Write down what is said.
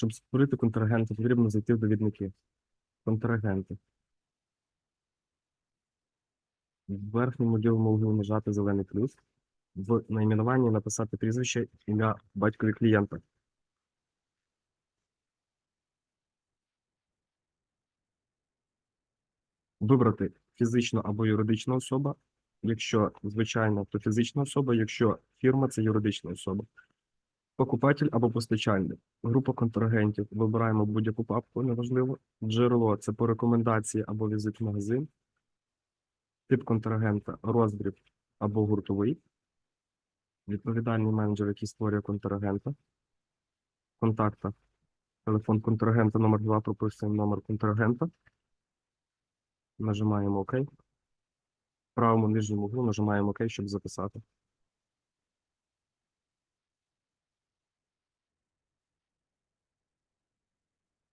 Щоб створити контрагента, потрібно зайти в довідники. Контрагенти. В верхньому лівому углу нажати зелений плюс. В найменуванні написати прізвище, ім'я батькові клієнта. Вибрати фізична або юридична особа. Якщо звичайно, то фізична особа, якщо фірма це юридична особа. Покупатель або постачальник. Група контрагентів. Вибираємо будь-яку папку, неважливо. Джерело це по рекомендації або візит в магазин. Тип контрагента, роздріб або гуртовий. Відповідальний менеджер, який створює контрагента. Контакта. Телефон контрагента номер 2 прописуємо номер контрагента. Нажимаємо ОК. В правому нижньому углу нажимаємо ОК, щоб записати.